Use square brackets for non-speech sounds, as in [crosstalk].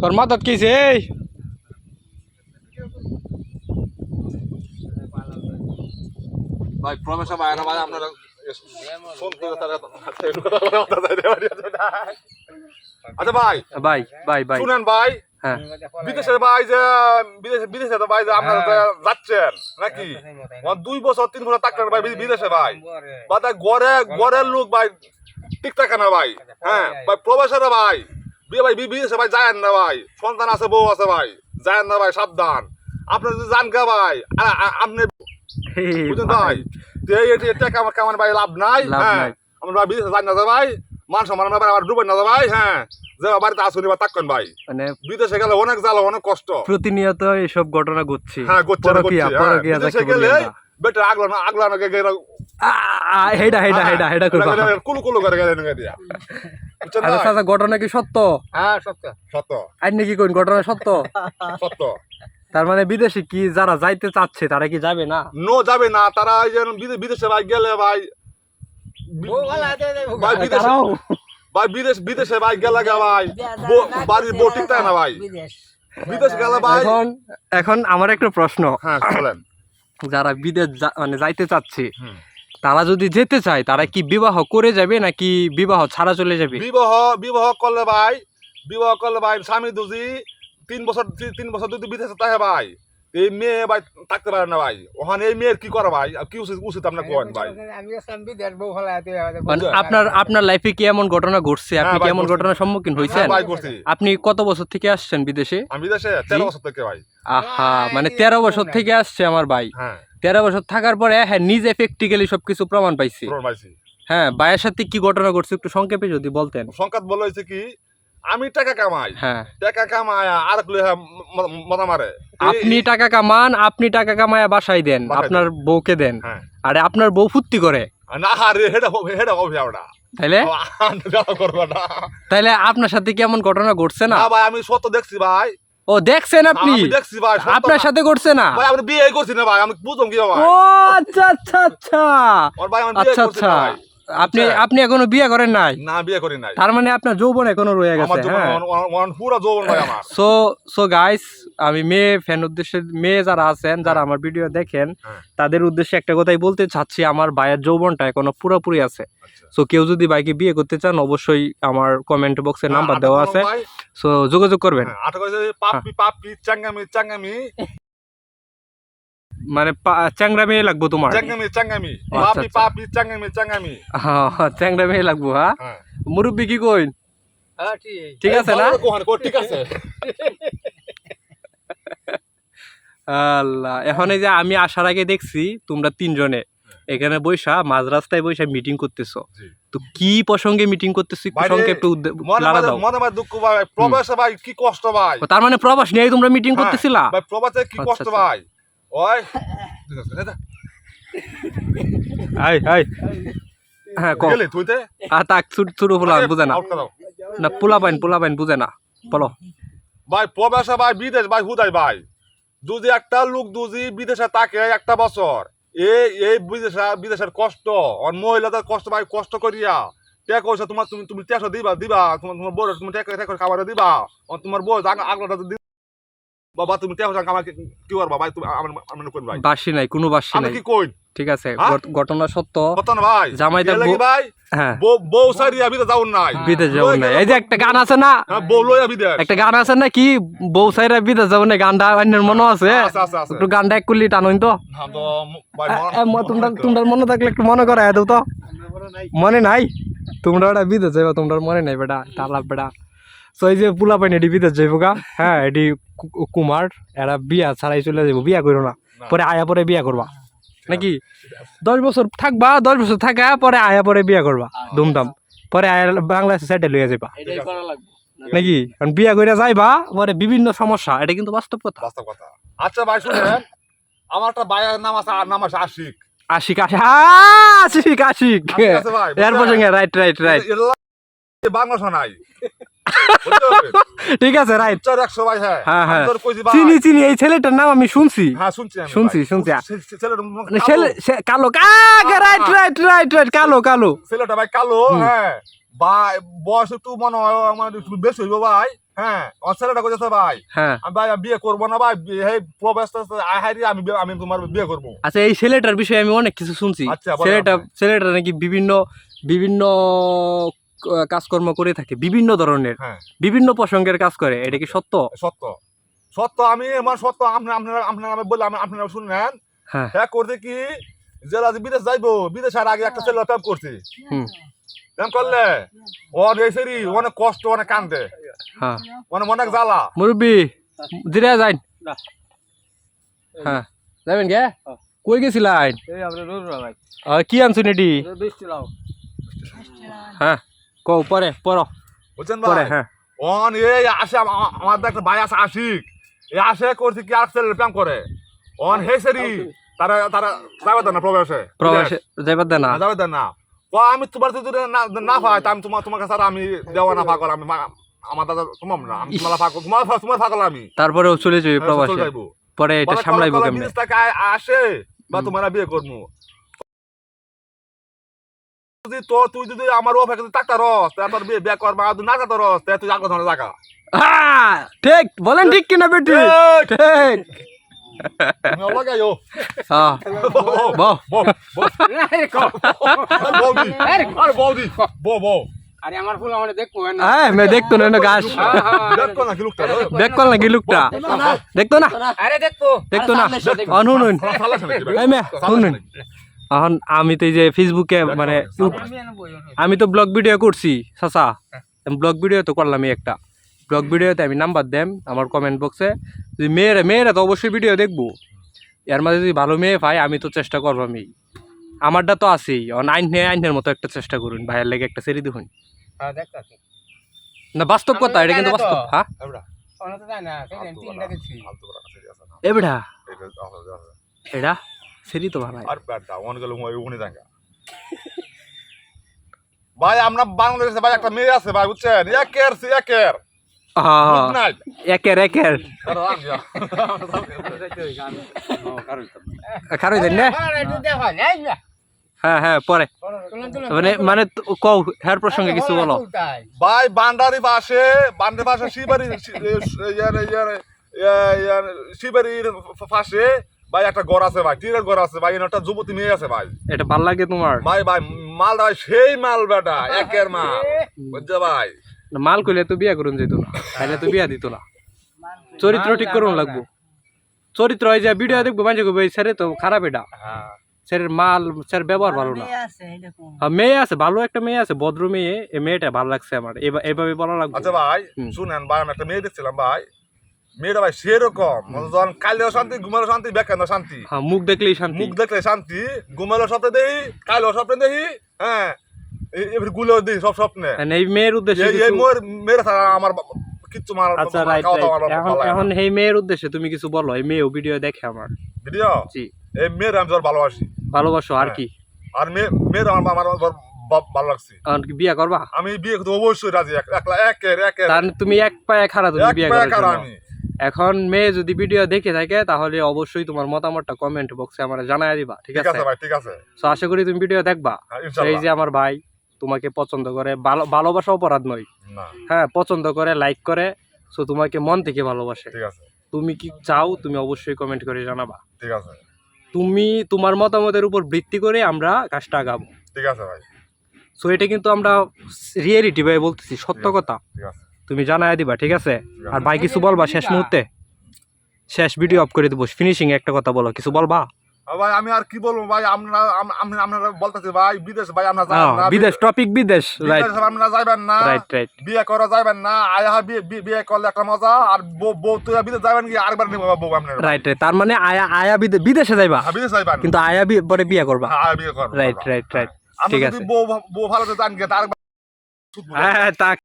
তোর মাথাত কিছে এই। ভাই প্রমেশ আপনারা আচ্ছা ভাই। ভাই ভাই ভাই। শুনেন ভাই। হ্যাঁ। বিদেশের ভাই যে বিদেশে বিদেশে তো ভাই যে আপনারা যাচ্ছেন নাকি? দুই বছর তিন বছর থাকলেন ভাই বিদেশে ভাই। বা তাই গড়ে গড়ের লোক ভাই ঠিক থাকে না ভাই। হ্যাঁ ভাই প্রবাসের ভাই। বিয়ে ভাই বি- বিদেশে ভাই যায় না ভাই। সন্তান আছে বউ আছে ভাই। যায় না ভাই সাবধান। আপনি যদি যান কে ভাই? আ- আ- আপনি বুঝলেন ভাই। লাভ নাই হ্যাঁ। আমরা ভাই বিদেশে যাই না ভাই। মান সম্মান আমরা ভাই আমার ডুবেন না ভাই হ্যাঁ। যে বাড়িতে আসুনি তাক্কেন ভাই। মানে বিদেশে গেলে অনেক জ্বালা অনেক কষ্ট। প্রতিনিয়ত এসব ঘটনা ঘটছে। হ্যাঁ না, করছে, হ্যাঁ। বিদেশে গেলে আমরা। বেটা আগলানো আগলানো গে গেলে হেডা হেডা হেডা হেডা করবা কুলু কুলু করে গেলে নুঙ্গা দিয়া। আচ্ছা ঘটনা কি সত্য? হ্যাঁ সত্য। সত্য। আই নাকি কোন? ঘটনা সত্য? [laughs] সত্য। তার মানে বিদেশে কি যারা যাইতে চাচ্ছে তারা কি যাবে না? নো যাবে না। তারা যে বিদেশে ভাই গেলে ভাই বি- বউ ভালো আছে রে, ভাই বিদেশে ভাই বিদেশ বিদেশে ভাই গেলে গা ভাই বাড়ির বউ ঠিক থাকে না ভাই। বিদেশ। বিদেশ গেলে ভাই এখন এখন আমার একটা প্রশ্ন। হ্যাঁ যারা বিদেশ মানে যাইতে চাচ্ছে হুম। তারা যদি যেতে চায় তারা কি বিবাহ করে যাবে নাকি বিবাহ ছাড়া চলে যাবে? বিবাহ বিবাহ করলে ভাই বিবাহ করলে ভাই স্বামী দুজি তিন বছর তিন বছর যদি বিদেশে থাকে ভাই এই মেয়ে ভাই থাকতে পারে না ভাই। ওখানে এই মেয়ের কি করে ভাই? কি উচিত উচিত আপনার কোন ভাই? মানে আপনার আপনার লাইফে কি এমন ঘটনা ঘটছে? আপনি হ্যাঁ কি এমন ঘটনার সম্মুখীন হয়েছেন? হ্যাঁ ভাই আপনি কত বছর থেকে আসছেন বিদেশে? আমি বিদেশে তেরো বছর থেকে ভাই। আহা মানে তেরো বছর থেকে আসছে আমার ভাই। হ্যাঁ। তেরো বছর থাকার পরে হ্যাঁ নিজে প্র্যাকটিক্যালি সবকিছু প্রমাণ পাইছি। হ্যাঁ ভাইয়ের সাথে কি ঘটনা ঘটছে একটু সংক্ষেপে যদি বলতেন। সংকাত বলে হয়েছে কি আমি টাকা কামাই। হ্যাঁ। টাকা কামাই আর লই মজা মারে। আপনি টাকা কামান আপনি টাকা কামায়া বাসায় দেন আপনার বউকে দেন। হ্যাঁ। আরে আপনার বউ ফুর্তি করে। না রে হেডা হেডা হবে ওটা তাইলে? তাইলে আপনার সাথে কি এমন ঘটনা ঘটছে না? না ভাই আমি সত্য দেখছি ভাই। ও দেখছেন আপনি? দেখছি ভাই আপনার সাথে করছে না? ভাই আমি বিয়ে করছি না ভাই আমি বুঝলাম কি ভাই। ও আচ্ছা আচ্ছা আচ্ছা। আচ্ছা করছি আচ্ছা। না ভাই। আপনি আপনি এখনও বিয়ে করেন নাই? না বিয়ে করি নাই। তার মানে আপনার যৌবন এখনও রয়ে আমার গেছে হ্যাঁ? পুরো যৌবন ভাই আমার। সো সো গাইস আমি মেয়ে ফ্যান উদ্দেশ্যে মেয়ে যারা আছেন যারা আমার ভিডিও দেখেন হ্যাঁ। তাদের উদ্দেশ্যে একটা কথাই বলতে চাচ্ছি আমার ভাইয়ের যৌবনটা এখনও পুরোপুরি আছে। আচ্ছা। সো কেউ যদি ভাইকে বিয়ে করতে চান অবশ্যই আমার কমেন্ট বক্সে নাম্বার দেওয়া আছে। সো যোগাযোগ করবেন। হ্যাঁ, পাপি পাপি চাঙ্গামি চাঙ্গামি। মানে পা- চ্যাংরা মেয়ে লাগবো তোমার? চাঙ্গামি আচ্ছা, পাপি আচ্ছা। হ্যাঁ, চ্যাংরা মেয়ে লাগবো হ্যাঁ হ্যাঁ। মুরব্বী কি কইন? হ্যাঁ ঠিক। আছে না? ঠিক আছে। [laughs] আল্লাহ এখন এই যে আমি আসার আগে দেখছি তোমরা তিনজনে। এখানে বৈশা মাঝ রাস্তায় বৈশা মিটিং করতেছো। তো কি প্রসঙ্গে মিটিং করতেছো একটু বাইরে সংক্ষেপে লাড়া দাও মনে মনে দুঃখ ভাই। প্রবাসে ভাই কি কষ্ট ভাই। তার মানে প্রবাস নিয়ে তোমরা মিটিং হ্যাঁ, করতেছিলা? ভাই প্রবাসে কি আচ্ছা, কষ্ট। ভাই। ওই হাই হাই। হ্যাঁ কো। আ তাক ছোট ছোট পোলা বুঝে না। না পোলা পাইন পোলা পাইন বুঝে না। বলো। ভাই প্রবাসে ভাই বিদেশ ভাই হুদাই ভাই। যদি একটা লোক দুজি বিদেশে থাকে একটা বছর। এই এই বিদেশে বিদেশের কষ্ট আর মহিলাদের কষ্ট ভাই কষ্ট করিয়া। টেক হয়েছে তোমার তুমি তুমি টেকো দিবা দিবা। তোমার তোমার বউ তুমি টেক টেক খাবার দিবা। তোমার বউ আগলাটা বাবা তুমি আমার কি কি করবা? ভাই তুমি আমার আমার কোন ভাই বাসি নাই কোনো বাসি আমি নাই। কি কই? ঠিক আছে হ্যাঁ? ঘটনা সত্য। কত না ভাই। লাগি বউ- ভাই? হ্যাঁ। বউ বউ সারিয়া বিদেশ যাউন নাই। বিদেশ যাব লই না গেল এই যে একটা গান আছে না? হ্যাঁ বউ লইয়া বিদেশ একটা গান আছে না কি? বউ সাইরা বিদেশ যাব না গানটা অন্যের মনে আছে। একটু গানটা এক করলি টানুন তো। হ্যাঁ তো ভাই এ, ম- তোমরা তোমরা মনে থাকলে একটু মনে করা দাও তো। মনে নাই। তোমরা ওটা বিদেশ যাইবা তোমরা মনে নাই বেটা। তালা বেটা। তো এই যে পোলা পাইনি এটি বিদেশ যাইব গা। হ্যাঁ এটি কুমার এরা বিয়া ছাড়াই চলে যাব বিয়া করো না। পরে আয়া পরে বিয়া করবা। নাকি? দশ বছর থাকবা দশ বছর থাকা পরে আয়া পরে বিয়া করবা। ধুমধাম। পরে আয়া বাংলাদেশে সেটেল হয়ে যাবা লাগবে। নাকি? কারণ বিয়া করে যাইবা পরে বিভিন্ন সমস্যা এটা কিন্তু বাস্তব কথা। বাস্তব কথা। আচ্ছা ভাই শুনেন আমার একটা ভাইয়ের নাম আছে আর নাম আছে আশিক। আশিক আশিক আশিক আশিক। আছে এর প্রসঙ্গে রাইট রাইট রাইট বাংলা শোনাই? ঠিক আছে রাইট হ্যাঁ। হ্যাঁ, হ্যাঁ। চিনি চিনি এই ছেলেটার নাম আমি শুনছি। হ্যাঁ শুনছি শুনছি, মানে কালো। কালো। রাইট রাইট রাইট রাইট কালো কালো। ছেলেটা ভাই কালো হ্যাঁ। ভাই বয়স একটু মনে হয় আমার একটু বেশি হইব ভাই হ্যাঁ। আমার ছেলেটা কইছে ভাই হ্যাঁ। ভাই বিয়ে করব না ভাই এই প্রবেশ হাইরি আমি আমি তোমার বিয়ে করব। আচ্ছা এই ছেলেটার বিষয়ে আমি অনেক কিছু শুনছি। আচ্ছা, ছেলেটা ছেলেটা নাকি বিভিন্ন বিভিন্ন কাজকর্ম করে থাকে বিভিন্ন ধরনের হ্যাঁ। বিভিন্ন প্রসঙ্গের কাজ করে এটা কি সত্য? সত্য। সত্য আমি আমার সত্য আপনার আপনারা আপনারা আমি বললাম আপনারা শুনলেন হ্যাঁ। হ্যাঁ করতে কি? জেলা যে বিদেশ যাইবো বিদেশ আর আগে একটা ছেলে প্রেম করছি। হুম। প্রেম করলে ও এসেরি অনেক কষ্ট অনেক কান্দে। হ্যাঁ। অনেক অনেক জ্বালা। মুরব্বী জিরা যাইন। না। হ্যাঁ। যাবেন গে? কই গেছিলেন এই আমরা রোজ ভাই। আর কি আনছুন এটি? হ্যাঁ। কও পরে পড়ো। বুঝছেন পরে ভাই হ্যাঁ। অন এই আসে আমা- আমা- আমার তো একটা ভাই আছে আশিক। এই আসে করছে কি আর ছেলে প্রেম করে? অন হেসেরি তারা তারা যাবে দেন না প্রবেশে প্রবাসে যাইবার দে না? না, যাবে দেন না। ও আমি তোমার যদি না না পাই তা আমি তোমার তোমার কাছে আর আমি দেওয়া না পাগল আমি মা- আমার দাদা তোমার না আমি তোমার পাগল তোমার তোমার পাগল আমি। তারপরেও চলে যাবি হ্যাঁ, প্রবাসে। যাইবো। পরে এটা বলে সামলাইবো কেমনে? আ- আসে বা। তোমার বিয়ে করব। যদি তো তুই যদি আমার ও ফেকে টাকা রস তা তোর বিয়ে করবা না টাকা রস তুই আগে ধরে টাকা হ্যাঁ, ঠিক বলেন ঠিক কিনা বেটি? ঠিক। দেখতো না না গাছ। দেখো না কি লোকটা দেখতো না কি দেখতো না। আরে দেখতো। না? শুনুন এখন আমি তো এই যে ফেসবুকে মানে আমি তো ব্লগ ভিডিও করছি চাচা। ব্লগ ভিডিও তো করলাম একটা। ব্লগ ভিডিওতে আমি নাম্বার দেম আমার কমেন্ট বক্সে যদি মেয়েরা মেয়েরা তো অবশ্যই ভিডিও দেখব। এর মাঝে যদি ভালো মেয়ে পাই আমি তো চেষ্টা করব আমি। আমারটা তো আছেই। আইন আইনের মতো একটা চেষ্টা করুন ভাইয়ের লেগে একটা সেরি দেখুন। হ্যাঁ না বাস্তব কথা এটা কিন্তু বাস্তব হ্যাঁ? এবড়া এটা ভাই। আমরা বাংলাদেশে ভাই একটা মেয়ে আছে ভাই বুঝছেন? একের সে একের। হ্যাঁ একের একের। খারই দেন না? হ্যাঁ হ্যাঁ পরে। মানে মানে কও হ্যার প্রসঙ্গে কিছু বলো। ভাই বান্ডারি বাসে বান্ডারি বাসে শিবারি পাশে ভাই একটা ঘর আছে ভাই টিরের ঘর আছে ভাই একটা যুবতী মেয়ে আছে ভাই। এটা ভালো লাগে তোমার? ভাই ভাই মাল ভাই সেই মাল বেটা একের মাল বুঝছ ভাই? মাল কইলে তো বিয়া করুন যেত না তাহলে তো বিয়া দিত না। চরিত্র ঠিক করুন লাগবো। চরিত্র হয় যে ভিডিও দেখব মানুষ কইবে স্যারে তো খারাপ এটা। স্যারের মাল স্যার ব্যবহার ভালো না। হ্যাঁ, মেয়ে আছে ভালো একটা মেয়ে আছে ভদ্র মেয়ে এই মেয়েটা ভালো লাগছে আমার এভাবে বলা লাগবে। আচ্ছা ভাই। শুনেন ভাই আমি একটা মেয়ে দেখছিলাম ভাই মেয়েটা ভাই সেরকম। যখন কালেও শান্তি ঘুমালো শান্তি বেকানো শান্তি। হ্যাঁ মুখ দেখলেই শান্তি। মুখ দেখলে শান্তি ঘুমালো স্বপ্নে দেখি কালেও স্বপ্নে দেখি হ্যাঁ। এবারগুলো সব স্বপ্নে। এই মেয়ের উদ্দেশ্যে এই- মোর মেয়েরা আমার কিচ্ছু মার আচ্ছা রাইট এখন। এখন এই মেয়ের উদ্দেশ্যে তুমি কিছু বলো এই মেয়ে ভিডিও দেখে আমার। ভিডিও জি। এই মেয়ের আমি তোর ভালোবাসি। ভালোবাসো আর হ্যাঁ। কি? আর মেয়ে মেয়ের আমার আমার ভালো লাগছে। আর কি বিয়া করবা? আমি বিয়ে করতে অবশ্যই রাজি এক- একলা একের একের। তুমি এক পায়ে খাড়া তুমি বিয়ে করার আমি। এখন মেয়ে যদি ভিডিও দেখে থাকে তাহলে অবশ্যই তোমার মতামতটা কমেন্ট বক্সে আমার জানাই দিবা ঠিক আছে? ভাই ঠিক আছে। আশা করি তুমি ভিডিও দেখবা। হ্যাঁ, এই যে আমার ভাই তোমাকে পছন্দ করে ভালোবাসা অপরাধ নয়। হ্যাঁ পছন্দ করে লাইক করে সো তোমাকে মন থেকে ভালোবাসে। ঠিক আছে। তুমি কি চাও তুমি অবশ্যই কমেন্ট করে জানাবা। ঠিক আছে। তুমি তোমার মতামতের উপর ভিত্তি করে আমরা কাজটা আগাবো। ঠিক আছে ভাই। সো এটা কিন্তু আমরা রিয়েলিটি ভাই বলতেছি সত্য কথা। ঠিক আছে। তুমি জানাই দিবা ঠিক আছে? আর ভাই কিছু বলবা শেষ মুহূর্তে? শেষ ভিডিও অফ করে দেবো। ফিনিশিং একটা কথা বলো কিছু বলবা? ভাই আমি আর কি বলব ভাই? আপনারা বলতেছি ভাই বিদেশ ভাই আমরা হ্যাঁ, যাবেন না বিদেশ টপিক বিদেশ রাইট বিদেশ আপনারা যাবেন না। রাইট রাইট বিয়ে করা যাবেন না। আয়া বিয়ে করলে একটা মজা। আর বউ তুই বিদেশ যাবেন কি? আরেকবার নিব বউ আপনার। রাইট রাইট তার মানে আয়া আয়া বিদেশে যাইবা? হ্যাঁ, বিদেশ যাইবেন কিন্তু আয়া পরে বিয়ে করবা? হ্যাঁ আয়া বিয়ে করবেন রাইট রাইট রাইট ঠিক আছে। বউ বউ ভালো তো জান গিয়ে তার হ্যাঁ তা